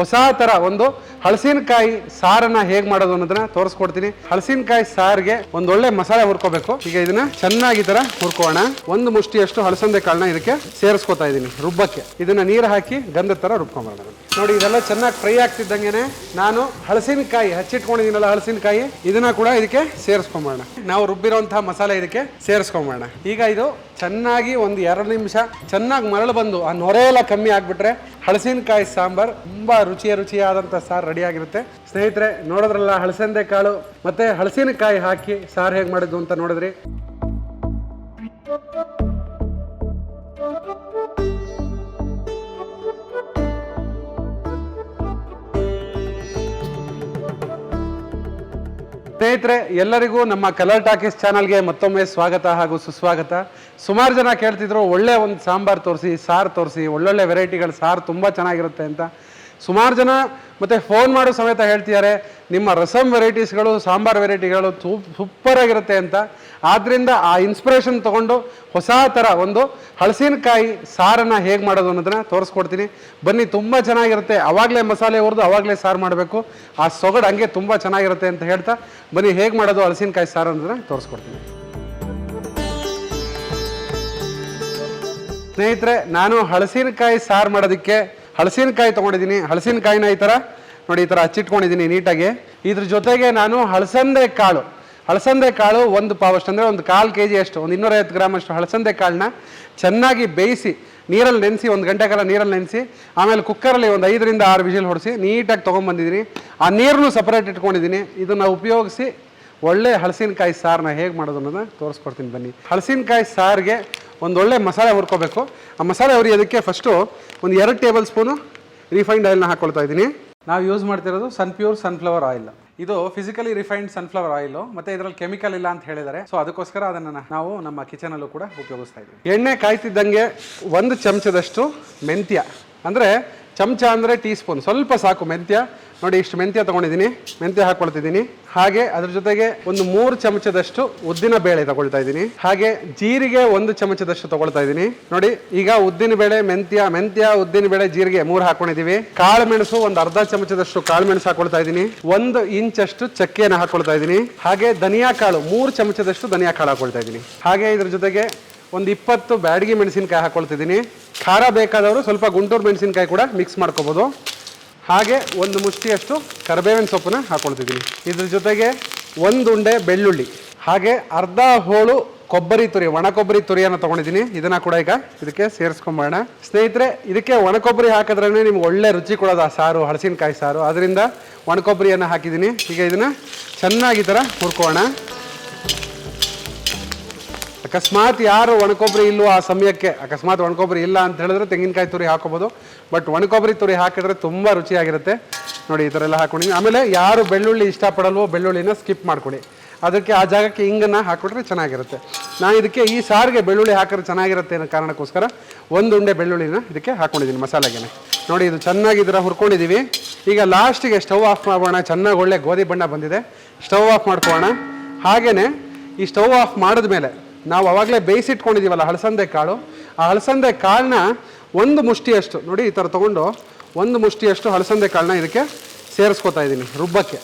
ಹೊಸ ಥರ ಒಂದು ಹಳಸಿನಕಾಯಿ ಸಾರನ್ನ ಹೇಗೆ ಮಾಡೋದು ಅನ್ನೋದನ್ನ ತೋರಿಸ್ಕೊಡ್ತೀನಿ. ಹಳಸಿನಕಾಯಿ ಸಾರಿಗೆ ಒಂದೊಳ್ಳೆ ಮಸಾಲೆ ಹುರ್ಕೋಬೇಕು. ಈಗ ಇದನ್ನ ಚೆನ್ನಾಗಿ ಥರ ಹುರ್ಕೋಣ. ಒಂದು ಮುಷ್ಟಿಯಷ್ಟು ಹಳಸಂದೆ ಕಾಳನ್ನ ಇದಕ್ಕೆ ಸೇರಿಸ್ಕೊತಾ ಇದೀನಿ ರುಬ್ಬಕ್ಕೆ. ಇದನ್ನ ನೀರು ಹಾಕಿ ಗಂಧದ ಥರ ರುಬ್ಕೊಂಬರೋಣ. ನೋಡಿ, ಇದೆಲ್ಲ ಚೆನ್ನಾಗಿ ಫ್ರೈ ಆಗ್ತಿದ್ದಂಗೆನೆ ನಾನು ಹಳಸಿನಕಾಯಿ ಹಚ್ಚಿಟ್ಕೊಂಡಿದ್ದೀನಲ್ಲ ಹಳಸಿನಕಾಯಿ, ಇದನ್ನ ಕೂಡ ಇದಕ್ಕೆ ಸೇರಿಸ್ಕೊಂಬೋಣ ನಾವು ರುಬ್ಬಿರೋಂತಹ ಮಸಾಲೆ ಇದಕ್ಕೆ ಸೇರಿಸ್ಕೊಂಬೋಣ ಈಗ ಇದು ಚೆನ್ನಾಗಿ ಒಂದು ಎರಡು ನಿಮಿಷ ಚೆನ್ನಾಗಿ ಮರಳು ಬಂದು ಆ ನೊರೆ ಎಲ್ಲ ಕಮ್ಮಿ ಆಗ್ಬಿಟ್ರೆ ಹಳಸಿನಕಾಯಿ ಸಾಂಬಾರ್ ತುಂಬಾ ರುಚಿಯ ರುಚಿಯಾದಂಥ ಸಾರು ರೆಡಿ ಆಗಿರುತ್ತೆ ಸ್ನೇಹಿತರೆ, ನೋಡೋದ್ರಲ್ಲ ಹಳಸಂದೆ ಕಾಳು? ಮತ್ತೆ ಹಳಸಿನಕಾಯಿ ಹಾಕಿ ಸಾರು ಹೇಗೆ ಮಾಡಿದ್ದು ಅಂತ ನೋಡಿದ್ರಿ? ಸ್ನೇಹಿತರೆ, ಎಲ್ಲರಿಗೂ ನಮ್ಮ ಕಲರ್ ಟಾಕೀಸ್ ಚಾನಲ್ಗೆ ಮತ್ತೊಮ್ಮೆ ಸ್ವಾಗತ ಹಾಗೂ ಸುಸ್ವಾಗತ. ಸುಮಾರು ಜನ ಕೇಳ್ತಿದ್ರು, ಒಳ್ಳೆ ಒಂದು ಸಾಂಬಾರು ತೋರಿಸಿ, ಸಾರು ತೋರಿಸಿ, ಒಳ್ಳೊಳ್ಳೆ ವೆರೈಟಿಗಳು ಸಾರು ತುಂಬ ಚೆನ್ನಾಗಿರುತ್ತೆ ಅಂತ. ಸುಮಾರು ಜನ ಮತ್ತೆ ಫೋನ್ ಮಾಡೋ ಸಮೇತ ಹೇಳ್ತಿದ್ದಾರೆ, ನಿಮ್ಮ ರಸಮ್ ವೆರೈಟೀಸ್ಗಳು ಸಾಂಬಾರ್ ವೆರೈಟಿಗಳು ಸೂಪರ್ ಆಗಿರುತ್ತೆ ಅಂತ. ಆದ್ದರಿಂದ ಆ ಇನ್ಸ್ಪಿರೇಷನ್ ತಗೊಂಡು ಹೊಸ ಥರ ಒಂದು ಹಳಸಿನಕಾಯಿ ಸಾರನ್ನ ಹೇಗೆ ಮಾಡೋದು ಅನ್ನೋದನ್ನ ತೋರಿಸ್ಕೊಡ್ತೀನಿ. ಬನ್ನಿ, ತುಂಬ ಚೆನ್ನಾಗಿರುತ್ತೆ. ಅವಾಗಲೇ ಮಸಾಲೆ ಹುರಿದು ಅವಾಗಲೇ ಸಾರು ಮಾಡಬೇಕು. ಆ ಸೊಗಡು ಹಂಗೆ ತುಂಬ ಚೆನ್ನಾಗಿರುತ್ತೆ ಅಂತ ಹೇಳ್ತಾ ಬನ್ನಿ, ಹೇಗೆ ಮಾಡೋದು ಹಳಸಿನಕಾಯಿ ಸಾರು ಅನ್ನೋದನ್ನ ತೋರಿಸ್ಕೊಡ್ತೀನಿ. ಸ್ನೇಹಿತರೆ, ನಾನು ಹಳಸಿನಕಾಯಿ ಸಾರು ಮಾಡೋದಕ್ಕೆ ಹಳಸಿನಕಾಯಿ ತೊಗೊಂಡಿದ್ದೀನಿ. ಹಳಸಿನಕಾಯಿನ ಈ ಥರ ನೋಡಿ ಈ ಥರ ಹಚ್ಚಿಟ್ಕೊಂಡಿದ್ದೀನಿ ನೀಟಾಗಿ. ಇದ್ರ ಜೊತೆಗೆ ನಾನು ಹಳಸಂದೆ ಕಾಳು. ಹಳಸಂದೆ ಕಾಳು ಒಂದು ಪಾವಷ್ಟು ಅಂದರೆ ಒಂದು ಕಾಲು ಕೆ ಜಿ ಅಷ್ಟು, ಒಂದು ಇನ್ನೂರೈವತ್ತು ಗ್ರಾಮ್ ಅಷ್ಟು ಹಳಸಂದೆ ಕಾಳನ್ನ ಚೆನ್ನಾಗಿ ಬೇಯಿಸಿ, ನೀರಲ್ಲಿ ನೆನೆಸಿ, ಒಂದು ಗಂಟೆ ಕಾಲ ನೀರಲ್ಲಿ ನೆನೆಸಿ, ಆಮೇಲೆ ಕುಕ್ಕರಲ್ಲಿ ಒಂದು ಐದರಿಂದ ಆರು ವಿಜಿಲ್ ಹೊಡೆಸಿ ನೀಟಾಗಿ ತೊಗೊಂಬಂದಿದ್ದೀನಿ. ಆ ನೀರನ್ನು ಸಪ್ರೇಟ್ ಇಟ್ಕೊಂಡಿದ್ದೀನಿ. ಇದನ್ನು ಉಪಯೋಗಿಸಿ ಒಳ್ಳೆ ಹಳಸಿನಕಾಯಿ ಸಾರನ್ನ ಹೇಗೆ ಮಾಡೋದು ಅನ್ನೋದನ್ನ ತೋರಿಸ್ಕೊಡ್ತೀನಿ ಬನ್ನಿ. ಹಳಸಿನಕಾಯಿ ಸಾರಿಗೆ ಒಂದು ಒಳ್ಳೆ ಮಸಾಲೆ ಹುರ್ಕೋಬೇಕು. ಆ ಮಸಾಲೆ ಹುರಿಯೋದಕ್ಕೆ ಫಸ್ಟು ಒಂದು ಎರಡು ಟೇಬಲ್ ಸ್ಪೂನು ರಿಫೈನ್ಡ್ ಆಯಿಲ್ನ ಹಾಕ್ಕೊಳ್ತಾ ಇದ್ದೀನಿ. ನಾವು ಯೂಸ್ ಮಾಡ್ತಿರೋದು ಸನ್ ಪ್ಯೂರ್ ಸನ್ಫ್ಲವರ್ ಆಯಿಲ್ ಇದು ಫಿಸಿಕಲಿ ರಿಫೈನ್ಡ್ ಸನ್ಫ್ಲವರ್ ಆಯಿಲ್ ಮತ್ತೆ ಇದರಲ್ಲಿ ಕೆಮಿಕಲ್ ಇಲ್ಲ ಅಂತ ಹೇಳಿದ್ದಾರೆ. ಸೊ ಅದಕ್ಕೋಸ್ಕರ ಅದನ್ನು ನಾವು ನಮ್ಮ ಕಿಚನಲ್ಲೂ ಕೂಡ ಉಪಯೋಗಿಸ್ತಾ ಇದ್ದೀವಿ. ಎಣ್ಣೆ ಕಾಯ್ತಿದ್ದಂಗೆ ಒಂದು ಚಮಚದಷ್ಟು ಮೆಂತ್ಯ. ಅಂದರೆ ಚಮಚ ಅಂದರೆ ಟೀ ಸ್ಪೂನ್ ಸ್ವಲ್ಪ ಸಾಕು ಮೆಂತ್ಯ. ನೋಡಿ ಇಷ್ಟು ಮೆಂತ್ಯ ತೊಗೊಂಡಿದ್ದೀನಿ. ಮೆಂತ್ಯ ಹಾಕ್ಕೊಳ್ತಿದ್ದೀನಿ ಹಾಗೆ ಅದ್ರ ಜೊತೆಗೆ ಒಂದು ಮೂರು ಚಮಚದಷ್ಟು ಉದ್ದಿನ ಬೇಳೆ ತಗೊಳ್ತಾ ಇದ್ದೀನಿ. ಹಾಗೆ ಜೀರಿಗೆ ಒಂದು ಚಮಚದಷ್ಟು ತಗೊಳ್ತಾ ಇದ್ದೀನಿ. ನೋಡಿ, ಈಗ ಉದ್ದಿನ ಬೇಳೆ, ಮೆಂತ್ಯ ಮೆಂತ್ಯ, ಉದ್ದಿನ ಬೇಳೆ, ಜೀರಿಗೆ ಮೂರು ಹಾಕೊಂಡಿದ್ದೀವಿ ಕಾಳು ಮೆಣಸು ಒಂದು ಅರ್ಧ ಚಮಚದಷ್ಟು ಕಾಳು ಮೆಣಸು ಹಾಕೊಳ್ತಾ ಇದ್ದೀನಿ. ಒಂದು ಇಂಚಷ್ಟು ಚಕ್ಕೆಯನ್ನು ಹಾಕೊಳ್ತಾ ಇದ್ದೀನಿ. ಹಾಗೆ ಧನಿಯಾ ಕಾಳು ಮೂರು ಚಮಚದಷ್ಟು ಧನಿಯಾ ಕಾಳು ಹಾಕೊಳ್ತಾ ಇದ್ದೀನಿ. ಹಾಗೆ ಇದ್ರ ಜೊತೆಗೆ ಒಂದು ಇಪ್ಪತ್ತು ಬ್ಯಾಡಗಿ ಮೆಣಸಿನಕಾಯಿ ಹಾಕ್ಕೊಳ್ತಿದ್ದೀನಿ ಖಾರ ಬೇಕಾದವರು ಸ್ವಲ್ಪ ಗುಂಟೂರು ಮೆಣಸಿನಕಾಯಿ ಕೂಡ ಮಿಕ್ಸ್ ಮಾಡ್ಕೋಬೋದು. ಹಾಗೆ ಒಂದು ಮುಷ್ಟಿಯಷ್ಟು ಕರಿಬೇವಿನ ಸೊಪ್ಪನ್ನ ಹಾಕೊಳ್ತಿದ್ದೀನಿ. ಇದ್ರ ಜೊತೆಗೆ ಒಂದು ಉಂಡೆ ಬೆಳ್ಳುಳ್ಳಿ, ಹಾಗೆ ಅರ್ಧ ಹೋಳು ಕೊಬ್ಬರಿ ತುರಿ, ಒಣ ಕೊಬ್ಬರಿ ತುರಿಯನ್ನು ತೊಗೊಂಡಿದ್ದೀನಿ. ಇದನ್ನು ಕೂಡ ಈಗ ಇದಕ್ಕೆ ಸೇರಿಸ್ಕೊಂಬೋಣ ಸ್ನೇಹಿತರೆ, ಇದಕ್ಕೆ ಒಣ ಕೊಬ್ಬರಿ ಹಾಕಿದ್ರೇ ನಿಮ್ಗೆ ಒಳ್ಳೆ ರುಚಿ ಕೊಡೋದು ಆ ಸಾರು, ಹಳಸಿನಕಾಯಿ ಸಾರು. ಅದರಿಂದ ಒಣ ಕೊಬ್ಬರಿಯನ್ನು ಹಾಕಿದ್ದೀನಿ. ಈಗ ಇದನ್ನು ಚೆನ್ನಾಗಿ ಥರ ಹುರ್ಕೋಣ ಅಕಸ್ಮಾತ್ ಯಾರು ಒಣಕೊಬ್ಬರಿ ಇಲ್ಲೋ ಆ ಸಮಯಕ್ಕೆ, ಅಕಸ್ಮಾತ್ ಒಣಕೊಬ್ಬರಿ ಇಲ್ಲ ಅಂತ ಹೇಳಿದ್ರೆ ತೆಂಗಿನಕಾಯಿ ತುರಿ ಹಾಕೋಬೋದು. ಬಟ್ ಒಣಕೊಬ್ಬರಿ ತುರಿ ಹಾಕಿದ್ರೆ ತುಂಬ ರುಚಿಯಾಗಿರುತ್ತೆ. ನೋಡಿ, ಈ ಥರ ಎಲ್ಲ ಹಾಕೊಂಡಿದ್ದೀನಿ ಆಮೇಲೆ ಯಾರು ಬೆಳ್ಳುಳ್ಳಿ ಇಷ್ಟಪಡಲ್ವೋ ಬೆಳ್ಳುಳ್ಳಿನ ಸ್ಕಿಪ್ ಮಾಡ್ಕೊಡಿ ಅದಕ್ಕೆ ಆ ಜಾಗಕ್ಕೆ ಹಿಂಗನ್ನು ಹಾಕ್ಬಿಟ್ರೆ ಚೆನ್ನಾಗಿರುತ್ತೆ. ನಾನು ಇದಕ್ಕೆ ಈ ಸಾರಿಗೆ ಬೆಳ್ಳುಳ್ಳಿ ಹಾಕಿದ್ರೆ ಚೆನ್ನಾಗಿರುತ್ತೆ ಅನ್ನೋ ಕಾರಣಕ್ಕೋಸ್ಕರ ಒಂದು ಉಂಡೆ ಬೆಳ್ಳುಳ್ಳಿನ ಇದಕ್ಕೆ ಹಾಕೊಂಡಿದ್ದೀನಿ ಮಸಾಲೆಗೆ ನೋಡಿ, ಇದು ಚೆನ್ನಾಗಿ ಇದರ ಹುರ್ಕೊಂಡಿದ್ದೀವಿ ಈಗ ಲಾಸ್ಟಿಗೆ ಸ್ಟವ್ ಆಫ್ ಮಾಡೋಣ. ಚೆನ್ನಾಗಿ ಒಳ್ಳೆ ಗೋಧಿ ಬಣ್ಣ ಬಂದಿದೆ. ಸ್ಟವ್ ಆಫ್ ಮಾಡ್ಕೊಳ್ಳೋಣ. ಹಾಗೆಯೇ ಈ ಸ್ಟವ್ ಆಫ್ ಮಾಡಿದ್ಮೇಲೆ ನಾವು ಅವಾಗಲೇ ಬೇಯಿಸಿಟ್ಕೊಂಡಿದ್ದೀವಲ್ಲ ಹಳಸಂದೆ ಕಾಳು. ಆ ಹಳಸಂದೆ ಕಾಳನ್ನ ಒಂದು ಮುಷ್ಟಿಯಷ್ಟು, ನೋಡಿ ಈ ಥರ ತೊಗೊಂಡು ಒಂದು ಮುಷ್ಟಿಯಷ್ಟು ಹಳಸಂದೆ ಕಾಳನ್ನ ಇದಕ್ಕೆ ಸೇರಿಸ್ಕೊತಾ ಇದ್ದೀನಿ ರುಬ್ಬಕ್ಕೆ.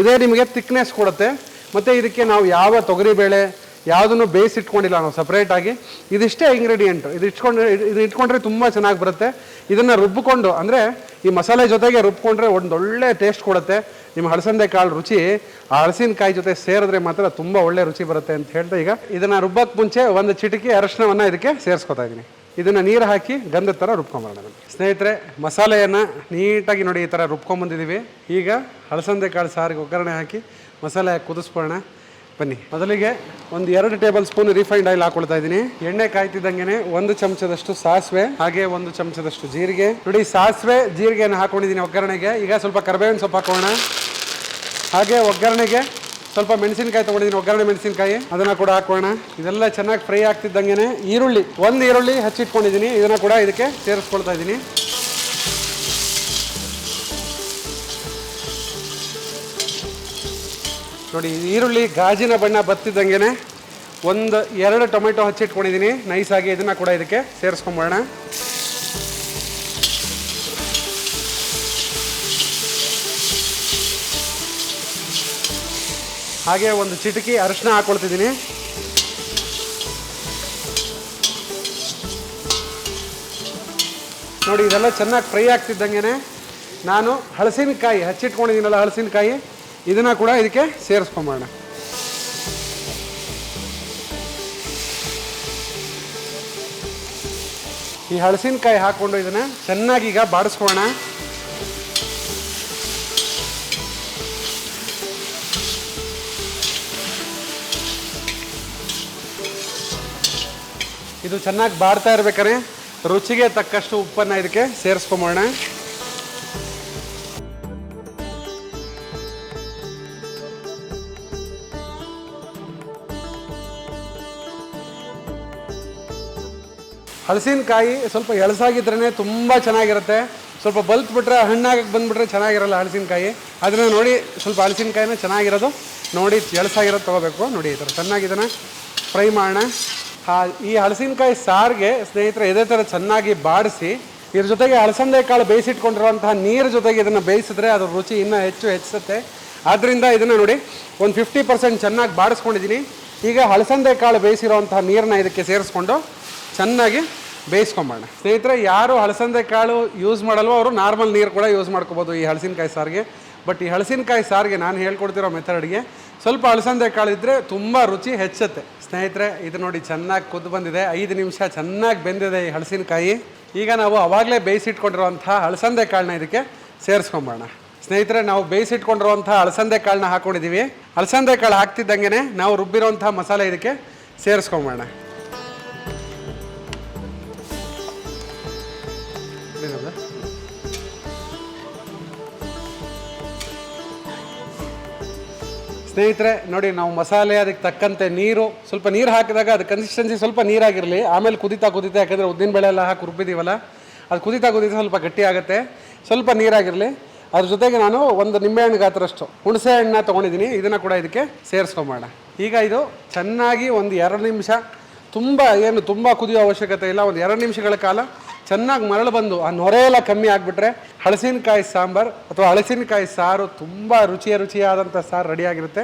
ಇದೇ ನಿಮಗೆ ತಿಕ್ನೆಸ್ ಕೊಡುತ್ತೆ. ಮತ್ತು ಇದಕ್ಕೆ ನಾವು ಯಾವ ತೊಗರಿಬೇಳೆ ಯಾವುದನ್ನು ಬೇಯಿಸಿಟ್ಕೊಂಡಿಲ್ಲ ನಾವು ಸಪ್ರೇಟಾಗಿ ಇದಿಷ್ಟೇ ಇಂಗ್ರೀಡಿಯೆಂಟ್ ಇದು ಇಟ್ಕೊಂಡ್ರೆ ಇದು ಇಟ್ಕೊಂಡ್ರೆ ತುಂಬ ಚೆನ್ನಾಗಿ ಬರುತ್ತೆ. ಇದನ್ನು ರುಬ್ಬಿಕೊಂಡು ಅಂದರೆ ಈ ಮಸಾಲೆ ಜೊತೆಗೆ ರುಬ್ಕೊಂಡ್ರೆ ಒಂದು ಒಳ್ಳೆ ಟೇಸ್ಟ್ ಕೊಡುತ್ತೆ. ನಿಮ್ಮ ಹಳಸಂದೆ ಕಾಳು ರುಚಿ, ಆ ಹಳಸಿನಕಾಯಿ ಜೊತೆ ಸೇರಿದ್ರೆ ಮಾತ್ರ ತುಂಬ ಒಳ್ಳೆ ರುಚಿ ಬರುತ್ತೆ ಅಂತ ಹೇಳ್ತಾ ಈಗ. ಇದನ್ನು ರುಬ್ಬಕ್ಕೆ ಮುಂಚೆ ಒಂದು ಚಿಟಿಕೆ ಅರಶಿನವನ್ನು ಇದಕ್ಕೆ ಸೇರಿಸ್ಕೊತಾ ಇದ್ದೀನಿ ಇದನ್ನು ನೀರು ಹಾಕಿ ಗಂಧದ ಥರ ರುಬ್ಕೊಂಬರೋಣ ಸ್ನೇಹಿತರೆ, ಮಸಾಲೆಯನ್ನು ನೀಟಾಗಿ ನೋಡಿ ಈ ಥರ ರುಬ್ಕೊಂಬಂದಿದ್ದೀವಿ ಈಗ ಹಳಸಂದೆ ಕಾಳು ಸಾರಿಗೆ ಒಗ್ಗರಣೆ ಹಾಕಿ ಮಸಾಲೆ ಕುದಿಸ್ಕೊಳ್ಳೋಣ. ಬನ್ನಿ. ಮೊದಲಿಗೆ ಒಂದು ಎರಡು ಟೇಬಲ್ ಸ್ಪೂನ್ ರಿಫೈಂಡ್ ಆಯಿಲ್ ಹಾಕೊಳ್ತಾ ಇದ್ದೀನಿ. ಎಣ್ಣೆ ಕಾಯ್ತಿದ್ದಂಗೆ ಒಂದು ಚಮಚದಷ್ಟು ಸಾಸಿವೆ, ಹಾಗೆ ಒಂದು ಚಮಚದಷ್ಟು ಜೀರಿಗೆ. ನೋಡಿ, ಸಾಸಿವೆ, ಜೀರಿಗೆಯನ್ನು ಹಾಕೊಂಡಿದ್ದೀನಿ ಒಗ್ಗರಣೆಗೆ. ಈಗ ಸ್ವಲ್ಪ ಕರ್ಬೇವಿನ ಸೊಪ್ಪು ಹಾಕೋಣ. ಹಾಗೆ ಒಗ್ಗರಣೆಗೆ ಸ್ವಲ್ಪ ಮೆಣಸಿನಕಾಯಿ ತೊಗೊಂಡಿದ್ದೀನಿ, ಒಗ್ಗರಣೆ ಮೆಣಸಿನಕಾಯಿ. ಅದನ್ನು ಕೂಡ ಹಾಕೋಣ. ಇದೆಲ್ಲ ಚೆನ್ನಾಗಿ ಫ್ರೈ ಆಗ್ತಿದ್ದಂಗೆ ಈರುಳ್ಳಿ, ಒಂದು ಈರುಳ್ಳಿ ಹಚ್ಚಿಟ್ಕೊಂಡಿದ್ದೀನಿ. ಇದನ್ನು ಕೂಡ ಇದಕ್ಕೆ ಸೇರಿಸ್ಕೊಳ್ತಾ ಇದ್ದೀನಿ. ನೋಡಿ, ಈರುಳ್ಳಿ ಗಾಜಿನ ಬಣ್ಣ ಬತ್ತಿದ್ದಂಗೆ ಒಂದು ಎರಡು ಟೊಮೆಟೊ ಹಚ್ಚಿಟ್ಕೊಂಡಿದ್ದೀನಿ. ನೈಸಾಗಿ ಇದನ್ನು ಕೂಡ ಇದಕ್ಕೆ ಸೇರಿಸ್ಕೊಂಬೋಣ ಹಾಗೆ ಒಂದು ಚಿಟಕಿ ಅರಿಶಿನ ಹಾಕ್ಕೊಳ್ತಿದ್ದೀನಿ ನೋಡಿ, ಇದೆಲ್ಲ ಚೆನ್ನಾಗಿ ಫ್ರೈ ಆಗ್ತಿದ್ದಂಗೆ ನಾನು ಹಳಸಿನಕಾಯಿ ಹಚ್ಚಿಟ್ಕೊಂಡಿದ್ದೀನಲ್ಲ ಹಳಸಿನಕಾಯಿ ಇದನ್ನು ಕೂಡ ಇದಕ್ಕೆ ಸೇರಿಸ್ಕೊಂಬೋಣ ಈ ಹಳಸಿನಕಾಯಿ ಹಾಕ್ಕೊಂಡು ಇದನ್ನು ಚೆನ್ನಾಗಿ ಈಗ ಬಾಡಿಸ್ಕೋಣ ಇದು ಚೆನ್ನಾಗಿ ಬಾಡ್ತಾ ಇರ್ಬೇಕಾದ್ರೆ ರುಚಿಗೆ ತಕ್ಕಷ್ಟು ಉಪ್ಪನ್ನು ಇದಕ್ಕೆ ಸೇರಿಸ್ಕೊಂಬೋಣ ಹಲಸಿನಕಾಯಿ ಸ್ವಲ್ಪ ಎಳಸಾಗಿದ್ರೇ ತುಂಬ ಚೆನ್ನಾಗಿರುತ್ತೆ. ಸ್ವಲ್ಪ ಬಲ್ತ್ ಬಿಟ್ರೆ ಹಣ್ಣಾಗಕ್ಕೆ ಬಂದ್ಬಿಟ್ರೆ ಚೆನ್ನಾಗಿರಲ್ಲ ಹಲಸಿನಕಾಯಿ. ಅದನ್ನು ನೋಡಿ ಸ್ವಲ್ಪ ಹಲಸಿನಕಾಯಿನ ಚೆನ್ನಾಗಿರೋದು ನೋಡಿ ಎಳಸಾಗಿರೋದು ತೊಗೋಬೇಕು. ನೋಡಿ ಈ ಥರ ಚೆನ್ನಾಗಿದ್ದಾನೆ ಫ್ರೈ ಮಾಡೋಣ. ಹಾ, ಈ ಹಲಸಿನಕಾಯಿ ಸಾರಿಗೆ ಸ್ನೇಹಿತರೆ ಇದೇ ಥರ ಚೆನ್ನಾಗಿ ಬಾಡಿಸಿ, ಇದ್ರ ಜೊತೆಗೆ ಹಲಸಂದೆ ಕಾಳು ಬೇಯಿಸಿಟ್ಕೊಂಡಿರುವಂತಹ ನೀರು ಜೊತೆಗೆ ಇದನ್ನು ಬೇಯಿಸಿದ್ರೆ ಅದ್ರ ರುಚಿ ಇನ್ನೂ ಹೆಚ್ಚು ಹೆಚ್ಚಿಸುತ್ತೆ. ಆದ್ದರಿಂದ ಇದನ್ನು ನೋಡಿ ಒಂದು ಫಿಫ್ಟಿ ಪರ್ಸೆಂಟ್ ಚೆನ್ನಾಗಿ ಬಾಡಿಸ್ಕೊಂಡಿದ್ದೀನಿ. ಈಗ ಹಲಸಂದೆ ಕಾಳು ಬೇಯಿಸಿರುವಂತಹ ನೀರನ್ನ ಇದಕ್ಕೆ ಸೇರಿಸ್ಕೊಂಡು ಚೆನ್ನಾಗಿ ಬೇಯಿಸ್ಕೊಂಬೋಣ. ಸ್ನೇಹಿತರೆ, ಯಾರು ಹಲಸಂದೆ ಕಾಳು ಯೂಸ್ ಮಾಡಲ್ವೋ ಅವರು ನಾರ್ಮಲ್ ನೀರು ಕೂಡ ಯೂಸ್ ಮಾಡ್ಕೋಬೋದು ಈ ಹಲಸಿನಕಾಯಿ ಸಾರಿಗೆ. ಬಟ್ ಈ ಹಳಸಿನಕಾಯಿ ಸಾರಿಗೆ ನಾನು ಹೇಳ್ಕೊಡ್ತಿರೋ ಮೆಥಡ್ಗೆ ಸ್ವಲ್ಪ ಹಲಸಂದೆ ಕಾಳು ಇದ್ದರೆ ತುಂಬ ರುಚಿ ಹೆಚ್ಚುತ್ತೆ. ಸ್ನೇಹಿತರೆ, ಇದು ನೋಡಿ ಚೆನ್ನಾಗಿ ಕುದ್ದು ಬಂದಿದೆ. ಐದು ನಿಮಿಷ ಚೆನ್ನಾಗಿ ಬೆಂದಿದೆ ಈ ಹಲಸಿನಕಾಯಿ ಈಗ ನಾವು ಅವಾಗಲೇ ಬೇಯಿಸಿಟ್ಕೊಂಡಿರುವಂಥ ಹಲಸಂದೆ ಕಾಳನ್ನ ಇದಕ್ಕೆ ಸೇರಿಸ್ಕೊಂಬೋಣ. ಸ್ನೇಹಿತರೆ, ನಾವು ಬೇಯಿಸಿಟ್ಕೊಂಡಿರುವಂಥ ಅಲಸಂದೆ ಕಾಳನ್ನ ಹಾಕ್ಕೊಂಡಿದ್ದೀವಿ ಅಲಸಂದೆ ಕಾಳು ಹಾಕ್ತಿದ್ದಂಗೆ ನಾವು ರುಬ್ಬಿರೋಂಥ ಮಸಾಲೆ ಇದಕ್ಕೆ ಸೇರಿಸ್ಕೊಂಬೋಣ. ಸ್ನೇಹಿತರೆ, ನೋಡಿ, ನಾವು ಮಸಾಲೆ, ಅದಕ್ಕೆ ತಕ್ಕಂತೆ ನೀರು, ಸ್ವಲ್ಪ ನೀರು ಹಾಕಿದಾಗ ಅದು ಕನ್ಸಿಸ್ಟೆನ್ಸಿ ಸ್ವಲ್ಪ ನೀರಾಗಿರಲಿ. ಆಮೇಲೆ ಕುದಿತಾ ಕುದಿತಾ, ಯಾಕಂದರೆ ಉದ್ದಿನ ಬೇಳೆ ಎಲ್ಲ ಹಾಕಿ ರುಬ್ಬಿದ್ದೀವಲ್ಲ ಅದು ಕುದಿತಾ ಕುದಿತಾ ಸ್ವಲ್ಪ ಗಟ್ಟಿ ಆಗುತ್ತೆ. ಸ್ವಲ್ಪ ನೀರಾಗಿರಲಿ. ಅದ್ರ ಜೊತೆಗೆ ನಾನು ಒಂದು ನಿಂಬೆಹಣ್ಣು ಗಾತ್ರಷ್ಟು, ಹುಣಸೆ ಹಣ್ಣನ್ನ ತೊಗೊಂಡಿದ್ದೀನಿ. ಇದನ್ನು ಕೂಡ ಇದಕ್ಕೆ ಸೇರಿಸ್ಕೊಂಬೋಣ ಈಗ ಇದು ಚೆನ್ನಾಗಿ ಒಂದು ಎರಡು ನಿಮಿಷ, ತುಂಬ, ಏನು, ತುಂಬ ಕುದಿಯೋ ಅವಶ್ಯಕತೆ ಇಲ್ಲ. ಒಂದು ಎರಡು ನಿಮಿಷಗಳ ಕಾಲ ಚೆನ್ನಾಗಿ ಮರಳು ಬಂದು, ಆ ನೊರೆ ಎಲ್ಲ ಕಮ್ಮಿ ಆಗಿಬಿಟ್ರೆ ಹಳಸಿನಕಾಯಿ ಸಾಂಬಾರು ಅಥವಾ ಹಳಸಿನಕಾಯಿ ಸಾರು ತುಂಬ ರುಚಿಯ ರುಚಿಯಾದಂಥ ಸಾರು ರೆಡಿಯಾಗಿರುತ್ತೆ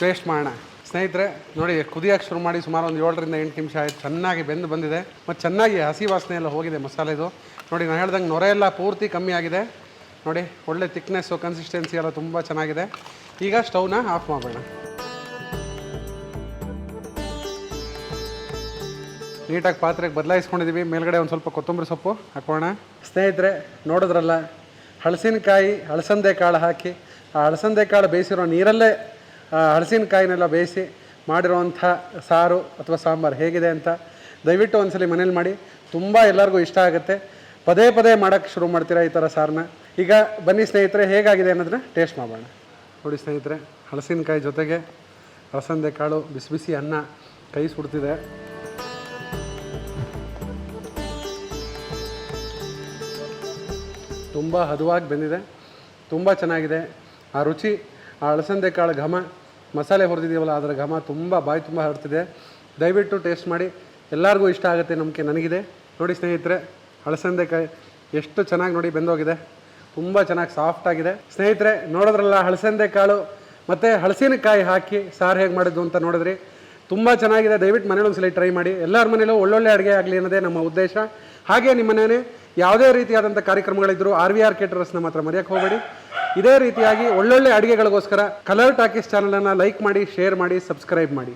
ಟೇಸ್ಟ್ ಮಾಡೋಣ. ಸ್ನೇಹಿತರೆ, ನೋಡಿ, ಕುದಿಯೋಕೆ ಶುರು ಮಾಡಿ ಸುಮಾರು ಒಂದು ಏಳರಿಂದ ಎಂಟು ನಿಮಿಷ ಆಯ್ತು. ಚೆನ್ನಾಗಿ ಬೆಂದು ಬಂದಿದೆ. ಮತ್ತು ಚೆನ್ನಾಗಿ ಹಸಿ ವಾಸನೆ ಎಲ್ಲ ಹೋಗಿದೆ ಮಸಾಲೆದು ನೋಡಿ, ನಾನು ಹೇಳ್ದಂಗೆ ನೊರೆ ಎಲ್ಲ ಪೂರ್ತಿ ಕಮ್ಮಿ ಆಗಿದೆ. ನೋಡಿ, ಒಳ್ಳೆ ತಿಕ್ನೆಸ್ಸು ಕನ್ಸಿಸ್ಟೆನ್ಸಿ ಎಲ್ಲ ತುಂಬ ಚೆನ್ನಾಗಿದೆ. ಈಗ ಸ್ಟವ್ನ ಆಫ್ ಮಾಡೋಣ ನೀಟಾಗಿ ಪಾತ್ರೆಗೆ ಬದಲಾಯಿಸ್ಕೊಂಡಿದ್ದೀವಿ. ಮೇಲ್ಗಡೆ ಒಂದು ಸ್ವಲ್ಪ ಕೊತ್ತಂಬರಿ ಸೊಪ್ಪು ಹಾಕೋಣ. ಸ್ನೇಹಿತರೆ ನೋಡಿದ್ರಲ್ಲ ಹಳಸಿನಕಾಯಿ ಹಳಸಂದೆ ಕಾಳು ಹಾಕಿ ಆ ಹಳಸಂದೆ ಕಾಳು ಬೇಯಿಸಿರೋ ನೀರಲ್ಲೇ ಆ ಹಳಸಿನಕಾಯಿನೆಲ್ಲ ಬೇಯಿಸಿ ಮಾಡಿರೋವಂಥ ಸಾರು ಅಥವಾ ಸಾಂಬಾರು ಹೇಗಿದೆ ಅಂತ ದಯವಿಟ್ಟು ಒಂದ್ಸಲಿ ಮನೇಲಿ ಮಾಡಿ. ತುಂಬ ಎಲ್ಲರಿಗೂ ಇಷ್ಟ ಆಗುತ್ತೆ. ಪದೇ ಪದೇ ಮಾಡೋಕ್ಕೆ ಶುರು ಮಾಡ್ತೀರಾ ಈ ಥರ ಸಾರನ್ನ ಈಗ ಬನ್ನಿ ಸ್ನೇಹಿತರೆ ಹೇಗಾಗಿದೆ ಅನ್ನೋದನ್ನ ಟೇಸ್ಟ್ ಮಾಡೋಣ ನೋಡಿ ಸ್ನೇಹಿತರೆ ಹಳಸಿನಕಾಯಿ ಜೊತೆಗೆ ಹಳಸಂದೆ ಕಾಳು ಬಿಸಿ ಬಿಸಿ ಅನ್ನ ಕೈ ಸುಡ್ತಿದೆ ತುಂಬ ಹದವಾಗಿ ಬೆಂದಿದೆ. ತುಂಬ ಚೆನ್ನಾಗಿದೆ. ಆ ರುಚಿ, ಆ ಅಳಸಂದೆ ಕಾಳು ಘಮ, ಮಸಾಲೆ ಹೊರದಿದ್ದೀವಲ್ಲ ಅದರ ಘಮ ತುಂಬ, ಬಾಯಿ ತುಂಬ ಹರಡ್ತಿದೆ. ದಯವಿಟ್ಟು ಟೇಸ್ಟ್ ಮಾಡಿ. ಎಲ್ಲರಿಗೂ ಇಷ್ಟ ಆಗುತ್ತೆ ನಂಬಿಕೆ ನನಗಿದೆ. ನೋಡಿ ಸ್ನೇಹಿತರೆ ಅಳಸಂದೆಕಾಯಿ ಎಷ್ಟು ಚೆನ್ನಾಗಿ ನೋಡಿ ಬೆಂದೋಗಿದೆ. ತುಂಬ ಚೆನ್ನಾಗಿ ಸಾಫ್ಟ್ ಆಗಿದೆ. ಸ್ನೇಹಿತರೆ, ನೋಡಿದ್ರಲ್ಲ ಹಳಸಂದೆ ಕಾಳು? ಮತ್ತು ಹಳಸಿನಕಾಯಿ ಹಾಕಿ ಸಾರು ಹೇಗೆ ಮಾಡಿದ್ದು ಅಂತ ನೋಡಿದ್ರಿ? ತುಂಬ ಚೆನ್ನಾಗಿದೆ. ದಯವಿಟ್ಟು ಮನೇಲಿ ಒಂದ್ಸಲ ಟ್ರೈ ಮಾಡಿ. ಎಲ್ಲರ ಮನೇಲೂ ಒಳ್ಳೊಳ್ಳೆ ಅಡುಗೆ ಆಗಲಿ ಅನ್ನೋದೇ ನಮ್ಮ ಉದ್ದೇಶ. ಹಾಗೆ ನಿಮ್ಮನೇ ಯಾವುದೇ ರೀತಿಯಾದಂಥ ಕಾರ್ಯಕ್ರಮಗಳಿದ್ದರೂ ಆರ್ ವಿ ಆರ್ ಕೇಟರಸ್ನ ಮಾತ್ರ ಮರೆಯೋಕ್ಕೆ ಹೋಗಬೇಡಿ. ಇದೇ ರೀತಿಯಾಗಿ ಒಳ್ಳೊಳ್ಳೆ ಅಡುಗೆಗಳಿಗೋಸ್ಕರ ಕಲರ್ ಟಾಕೀಸ್ ಚಾನಲನ್ನು ಲೈಕ್ ಮಾಡಿ, ಶೇರ್ ಮಾಡಿ, ಸಬ್ಸ್ಕ್ರೈಬ್ ಮಾಡಿ.